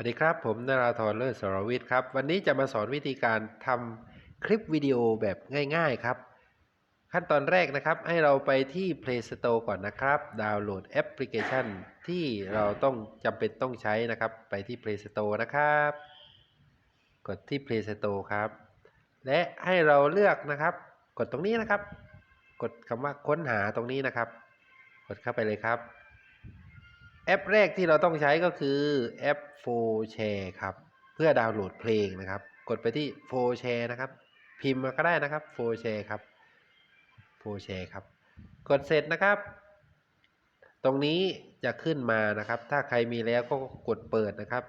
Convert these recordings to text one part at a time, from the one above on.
สวัสดีครับ ผมนราธรเลิศสรวิทย์ครับ วันนี้จะมาสอนวิธีการทำคลิปวิดีโอแบบง่าย ๆ ครับ ขั้นตอนแรกนะครับ ให้เราไปที่ Play Store ก่อนนะครับ ดาวน์โหลดแอปพลิเคชัน ที่เราต้องจำเป็นต้องใช้นะครับ ไปที่ Play Store นะครับ กดที่ Play Store ครับ และให้เราเลือกนะครับ กดตรงนี้นะครับ กดคำว่าค้นหาตรงนี้นะครับ กดเข้าไปเลยครับ แอปแรกที่เราต้องใช้ก็คือแอป4 Share ครับ เพื่อดาวน์โหลดเพลงนะครับ กดไปที่4 Share นะครับ พิมพ์มาก็ได้นะครับ4 Share ครับ4 Share ครับ กดเสร็จนะครับ ตรงนี้จะขึ้นมานะครับ ถ้าใครมีแล้วก็กดเปิดนะครับ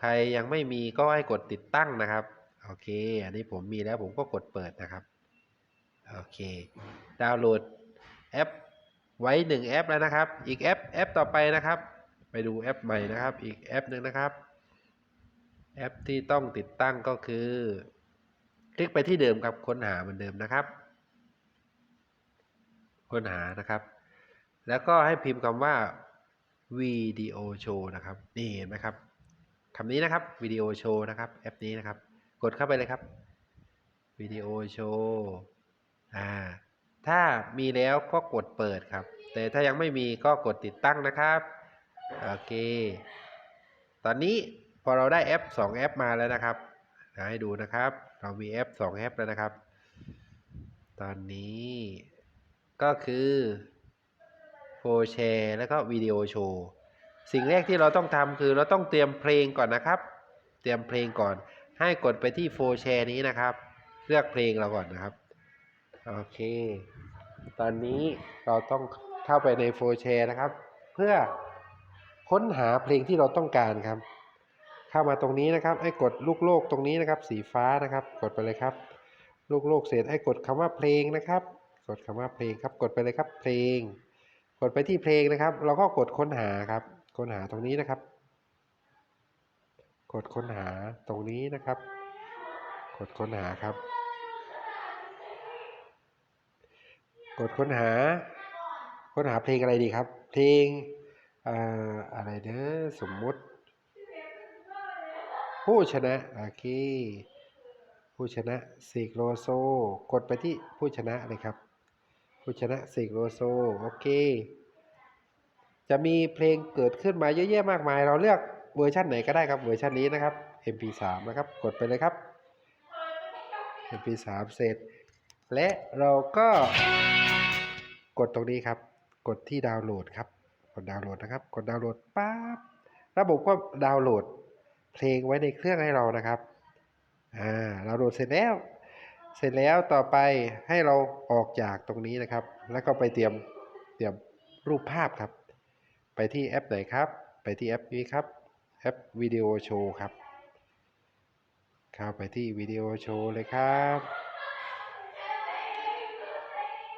ใครยังไม่มีก็ให้กดติดตั้งนะครับ โอเค อันนี้ผมมีแล้วผมก็กดเปิดนะครับ โอเค ดาวน์โหลดแอปไว้หนึ่งแอปแล้วนะครับ อีกแอปแอปต่อไปนะครับ ไปดูแอปใหม่นะครับ อีกแอปหนึ่งนะครับ แอปที่ต้องติดตั้งก็คือ คลิกไปที่เดิมครับค้นหาเหมือนเดิมนะครับ ค้นหานะครับ แล้วก็ให้พิมพ์คำว่าวิดีโอโชว์นะครับ นี่เห็นไหมครับคำนี้นะครับวิดีโอโชว์นะครับแอปนี้นะครับ กดเข้าไปเลยครับวิดีโอโชว์อ่าถ้ามีแล้วก็กดเปิดครับ แต่ถ้ายังไม่มีก็กดติดตั้งนะครับ โอเค ตอนนี้พอเราได้แอป2แอปมาแล้วนะครับให้ดูนะครับ เรามีแอป2แอปแล้วนะครับ ตอนนี้ก็คือโฟแชร์แล้วก็วิดีโอโชว์สิ่งแรกที่เราต้องทำคือเราต้องเตรียมเพลงก่อนนะครับ เตรียมเพลงก่อน ให้กดไปที่โฟแชร์นี้นะครับ เลือกเพลงเราก่อนนะครับโอเค ตอนนี้เราต้องเข้าไปในโฟแชร์นะครับ เพื่อ ค้นหาเพลงที่เราต้องการครับ เข้ามาตรงนี้นะครับให้กดลูกโลกตรงนี้นะครับ สีฟ้านะครับ กดไปเลยครับ ลูกโลกเสร็จให้กดคำว่าเพลงนะครับ กดคำว่าเพลงครับ กดไปเลยครับ เพลง กดไปที่เพลงนะครับ เราก็กดค้นหาครับ ค้นหาตรงนี้นะครับ กดค้นหาตรงนี้นะครับ กดค้นหาครับ กดค้นหา ค้นหาเพลงอะไรดีครับ เพลง อ่ออะไรเด้อสมมุติ ผู้ชนะโอเคผู้ชนะเสกโลโซ กดไปที่ผู้ชนะเลยครับ ผู้ชนะเสกโลโซโอเค จะมีเพลงเกิดขึ้นมาเยอะแยะมากมาย เราเลือกเวอร์ชันไหนก็ได้ครับเวอร์ชันนี้นะครับ MP3 นะครับ กดไปเลยครับ MP3 เสร็จ และเราก็กดตรงนี้ครับ กดที่ดาวน์โหลดครับ กดดาวน์โหลดนะครับ กดดาวน์โหลดปั๊บระบบก็ดาวน์โหลดเพลงไว้ในเครื่องให้เรานะครับอ่าดาวน์โหลดเสร็จแล้ว เสร็จแล้วต่อไปให้เราออกจากตรงนี้นะครับ แล้วก็ไปเตรียมเตรียมรูปภาพครับ ไปที่แอปไหนครับ ไปที่แอปนี้ครับแอปวิดีโอโชว์ครับเข้าไปที่วิดีโอโชว์เลยครับ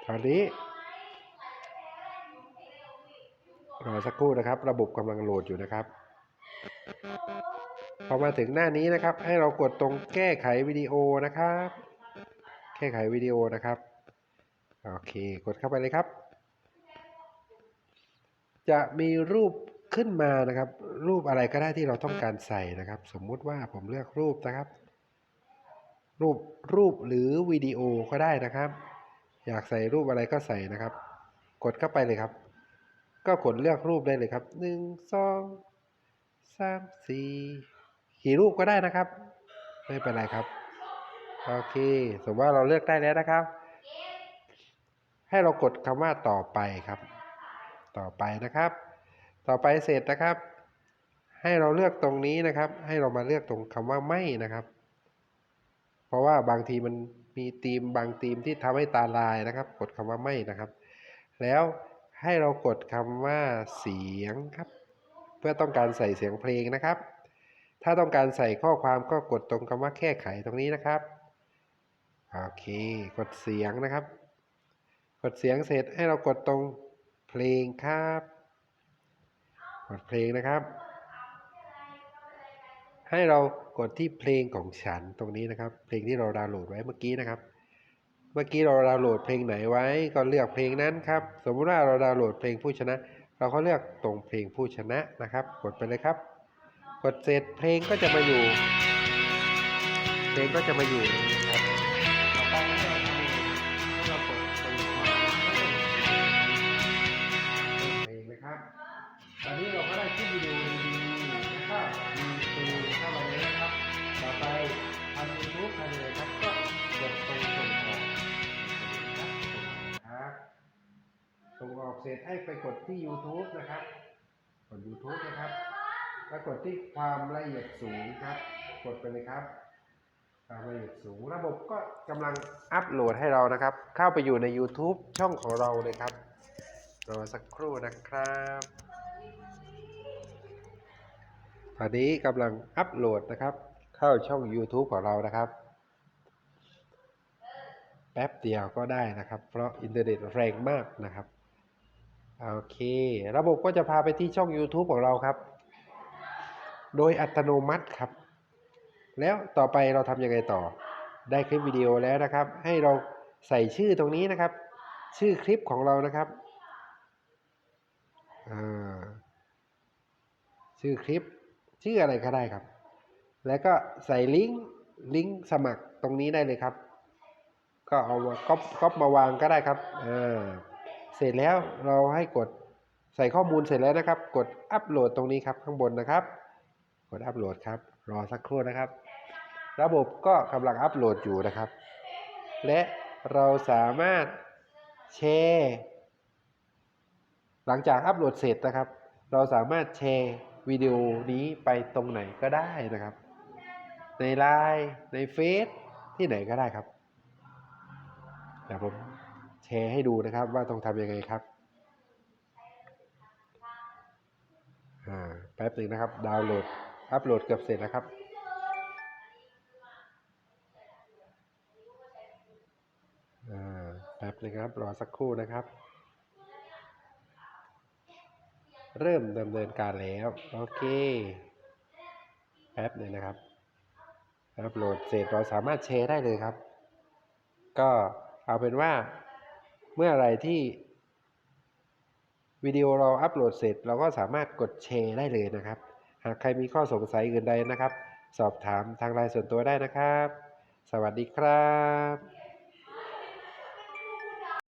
ตอนนี้ รอสักครู่นะครับ ระบบกำลังโหลดอยู่นะครับ พอมาถึงหน้านี้นะครับ ให้เรากดตรงแก้ไขวิดีโอนะครับ แก้ไขวิดีโอนะครับ โอเค กดเข้าไปเลยครับ จะมีรูปขึ้นมานะครับ รูปอะไรก็ได้ที่เราต้องการใส่นะครับ สมมุติว่าผมเลือกรูปนะครับ รูปรูปหรือวิดีโอก็ได้นะครับ อยากใส่รูปอะไรก็ใส่นะครับ กดเข้าไปเลยครับ ก็กดเลือกรูปได้เลยครับหนึ่งสองสามสี่กี่รูปก็ได้นะครับ ไม่เป็นไรครับ โอเคสมมติว่าเราเลือกได้แล้วนะครับ ให้เรากดคำว่าต่อไปครับ ต่อไปนะครับ ต่อไปเสร็จนะครับ ให้เราเลือกตรงนี้นะครับ ให้เรามาเลือกตรงคำว่าไม่นะครับ เพราะว่าบางทีมันมีธีมบางธีมที่ทำให้ตาลายนะครับ กดคำว่าไม่นะครับ แล้ว ให้เรากดคำว่าเสียงครับ เพื่อต้องการใส่เสียงเพลงนะครับ ถ้าต้องการใส่ข้อความก็กดตรงคำว่าแก้ไขตรงนี้นะครับโอเคกดเสียงนะครับ กดเสียงเสร็จให้เรากดตรงเพลงครับ กดเพลงนะครับ ให้เรากดที่เพลงของฉันตรงนี้นะครับ เพลงที่เราดาวน์โหลดไว้เมื่อกี้นะครับ เมื่อกี้เราดาวน์โหลดเพลงไหนไว้ก็เลือกเพลงนั้นครับ สมมติว่าเราดาวน์โหลดเพลงผู้ชนะ เราก็เลือกตรงเพลงผู้ชนะนะครับ กดไปเลยครับกกดเสร็จเพลงก็จะมาอยู่ เพลงก็จะมาอยู่นะครับ ส่งออกเสร็จให้ไปกดที่ YouTube นะครับ กด YouTube นะครับ แล้วกดที่ความละเอียดสูงครับ กดไปเลยครับ ความละเอียดสูง ระบบก็กำลังอัปโหลดให้เรานะครับ เข้าไปอยู่ใน YouTube ช่องของเราเลยครับ รอสักครู่นะครับตอนนี้กำลังอัปโหลดนะครับ เข้าช่อง YouTube ของเรานะครับแป๊บเดียวก็ได้นะครับ เพราะอินเทอร์เน็ตแรงมากนะครับ โอเค ระบบก็จะพาไปที่ช่อง YouTube ของเราครับ โดยอัตโนมัติครับ แล้วต่อไปเราทำยังไงต่อ ได้คลิปวิดีโอแล้วนะครับ ให้เราใส่ชื่อตรงนี้นะครับ ชื่อคลิปของเรานะครับชื่อคลิป ชื่ออะไรก็ได้ครับ แล้วก็ใส่ลิงก์ลิงก์สมัครตรงนี้ได้เลยครับ ก็เอามาก๊อปก๊อปมาวางก็ได้ครับอ่า เสร็จแล้วเราให้กดใส่ข้อมูลเสร็จแล้วนะครับ กดอัปโหลดตรงนี้ครับข้างบนนะครับ กดอัปโหลดครับ รอสักครู่นะครับ ระบบก็กำลังอัปโหลดอยู่นะครับ และเราสามารถแชร์หลังจากอัปโหลดเสร็จนะครับ เราสามารถแชร์วิดีโอนี้ไปตรงไหนก็ได้นะครับ ในไลน์ในเฟซที่ไหนก็ได้ครับเดี๋ยวผม แชร์ให้ดูนะครับ ว่าต้องทำยังไงครับอ่าแป๊บหนึ่งนะครับ ดาวน์โหลด อัปโหลดเกือบเสร็จแล้วครับอ่าแป๊บหนึงครับ รอสักครู่นะครับ เริ่มดำเนินการแล้ว โอเค แป๊บหนึ่งนะครับ อัปโหลดเสร็จเราสามารถแชร์ได้เลยครับ ก็เอาเป็นว่า เมื่อไรที่วิดีโอเราอัปโหลดเสร็จ เราก็สามารถกดแชร์ได้เลยนะครับ หากใครมีข้อสงสัยอื่นใดนะครับ สอบถามทางไลน์ส่วนตัวได้นะครับ สวัสดีครับ